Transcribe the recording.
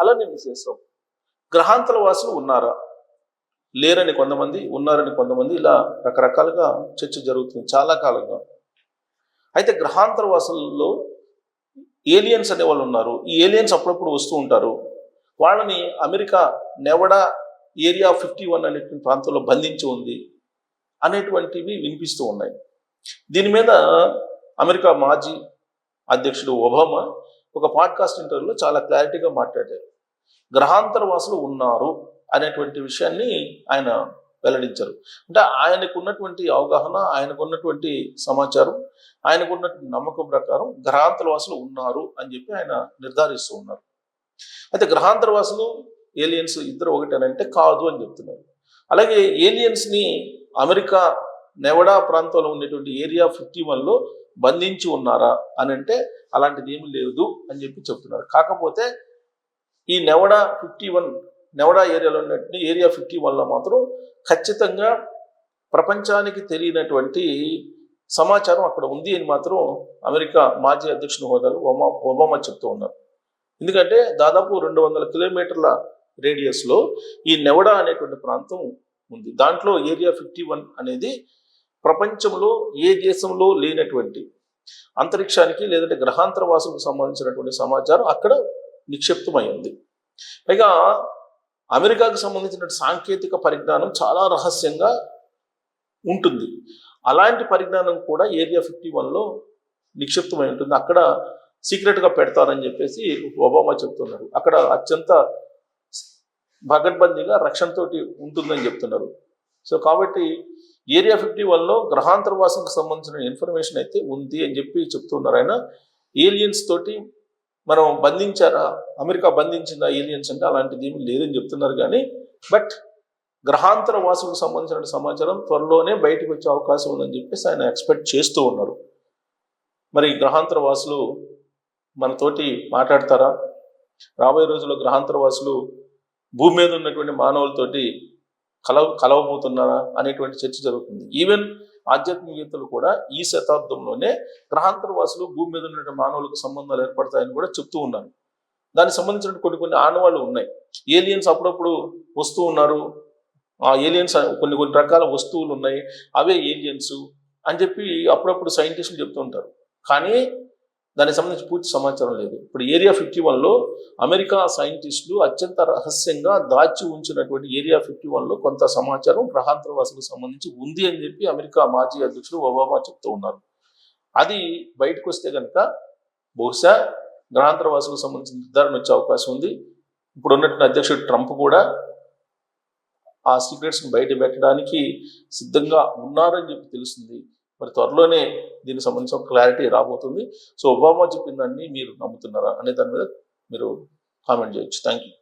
అలానే విశేషం. గ్రహాంతర వాసులు ఉన్నారా? లేరని కొంతమంది ఉన్నారని కొంతమంది ఇలా రకరకాలుగా చర్చ జరుగుతుంది చాలా కాలంగా. అయితే గ్రహాంతర వాసుల్లో ఏలియన్స్ అనే వాళ్ళు ఉన్నారు. ఈ ఏలియన్స్ అప్పుడప్పుడు వస్తూ ఉంటారు. వాళ్ళని America Nevada area fifty one అనేటువంటి ప్రాంతంలో బంధించి ఉంది అనేటువంటివి వినిపిస్తూ ఉన్నాయి. దీని మీద అమెరికా మాజీ అధ్యక్షుడు ఒబామా ఒక పాడ్కాస్ట్ ఇంటర్వ్యూలో చాలా క్లారిటీగా మాట్లాడారు. గ్రహాంతరవాసులు ఉన్నారు అనేటువంటి విషయాన్ని ఆయన వెల్లడించారు. అంటే ఆయనకు ఉన్నటువంటి అవగాహన ఆయనకు ఉన్నటువంటి సమాచారం ఆయనకు ఉన్నటువంటి నమ్మకం ప్రకారం గ్రహాంతరవాసులు ఉన్నారు అని చెప్పి ఆయన నిర్ధారిస్తూ ఉన్నారు. అయితే గ్రహాంతరవాసులు ఏలియన్స్ ఇద్దరు ఒకటేనంటే కాదు అని చెప్తున్నారు. అలాగే ఏలియన్స్ని అమెరికా నెవడా ప్రాంతంలో ఉన్నటువంటి ఏరియా ఫిఫ్టీ వన్లో బంధించి ఉన్నారా అని అంటే అలాంటిది ఏమీ లేదు అని చెప్పి చెప్తున్నారు. కాకపోతే ఈ నెవడా ఫిఫ్టీ వన్ నెవడా ఏరియాలో ఉన్నటువంటి ఏరియా ఫిఫ్టీ వన్లో మాత్రం ఖచ్చితంగా ప్రపంచానికి తెలియనటువంటి సమాచారం అక్కడ ఉంది అని మాత్రం అమెరికా మాజీ అధ్యక్షుని హోదాలో ఒమా ఒబామా చెప్తూ ఉన్నారు. ఎందుకంటే దాదాపు రెండు వందల కిలోమీటర్ల రేడియస్లో ఈ నెవడా అనేటువంటి ప్రాంతం ఉంది. దాంట్లో ఏరియా ఫిఫ్టీ వన్ అనేది ప్రపంచంలో ఏ దేశంలో లేనటువంటి అంతరిక్షానికి లేదంటే గ్రహాంతర వాసులకు సంబంధించినటువంటి సమాచారం అక్కడ నిక్షిప్తమై ఉంది పైగా అమెరికాకు సంబంధించిన సాంకేతిక పరిజ్ఞానం చాలా రహస్యంగా ఉంటుంది. అలాంటి పరిజ్ఞానం కూడా ఏరియా ఫిఫ్టీ వన్లో నిక్షిప్తమై ఉంటుంది. అక్కడ సీక్రెట్గా పెడతారని చెప్పేసి ఒబామా చెప్తున్నారు. అక్కడ అత్యంత భగడ్బందీగా రక్షణతోటి ఉంటుందని చెప్తున్నారు. సో కాబట్టి ఏరియా ఫిఫ్టీ వన్లో గ్రహాంతర వాసనకు సంబంధించిన ఇన్ఫర్మేషన్ అయితే ఉంది అని చెప్పి చెప్తున్నారు. ఆయన ఏలియన్స్ తోటి మనం బంధించారా? అమెరికా బంధించిందా? ఏలియన్స్ అంటే అలాంటిది ఏమి లేదని చెప్తున్నారు కానీ బట్ గ్రహాంతర వాసులకు సంబంధించిన సమాచారం త్వరలోనే బయటకు వచ్చే అవకాశం ఉందని చెప్పేసి ఆయన ఎక్స్పెక్ట్ చేస్తూ ఉన్నారు. మరి గ్రహాంతర వాసులు మనతోటి మాట్లాడతారా? రాబోయే రోజుల్లో గ్రహాంతర వాసులు భూమి మీద ఉన్నటువంటి మానవులతోటి కలవ కలవబోతున్నారా అనేటువంటి చర్చ జరుగుతుంది. ఈవెన్ ఆధ్యాత్మికవేత్తలు కూడా ఈ శతాబ్దంలోనే గ్రహాంతరవాసులు భూమి మీద ఉన్న మానవులకు సంబంధాలు ఏర్పడతాయని కూడా చెప్తూ ఉన్నారు. దానికి సంబంధించిన కొన్ని కొన్ని ఆనవాళ్ళు ఉన్నాయి. ఏలియన్స్ అప్పుడప్పుడు వస్తూ ఉన్నారు. ఆ ఏలియన్స్ కొన్ని కొన్ని రకాల వస్తువులు ఉన్నాయి. అవే ఏలియన్స్ అని చెప్పి అప్పుడప్పుడు సైంటిస్టులు చెప్తూ ఉంటారు. కానీ దానికి సంబంధించి పూర్తి సమాచారం లేదు. ఇప్పుడు ఏరియా ఫిఫ్టీ వన్లో అమెరికా సైంటిస్టులు అత్యంత రహస్యంగా దాచి ఉంచినటువంటి ఏరియా ఫిఫ్టీ వన్లో కొంత సమాచారం గ్రహాంతరవాసులకు సంబంధించి ఉంది అని చెప్పి అమెరికా మాజీ అధ్యక్షుడు ఒబామా చెప్తూ ఉన్నారు. అది బయటకు వస్తే కనుక బహుశా గ్రహాంతరవాసులకు సంబంధించి సంబంధించిన నిర్ధారణ వచ్చే అవకాశం ఉంది. ఇప్పుడు ఉన్నటువంటి అధ్యక్షుడు ట్రంప్ కూడా ఆ సీక్రెట్స్ని బయట పెట్టడానికి సిద్ధంగా ఉన్నారని చెప్పి తెలుస్తుంది. మరి త్వరలోనే దీనికి సంబంధించిన క్లారిటీ రాబోతుంది. సో ఒబామా చెప్పిందాన్ని మీరు నమ్ముతున్నారా అనే దాని మీద మీరు కామెంట్ చేయొచ్చు. Thank you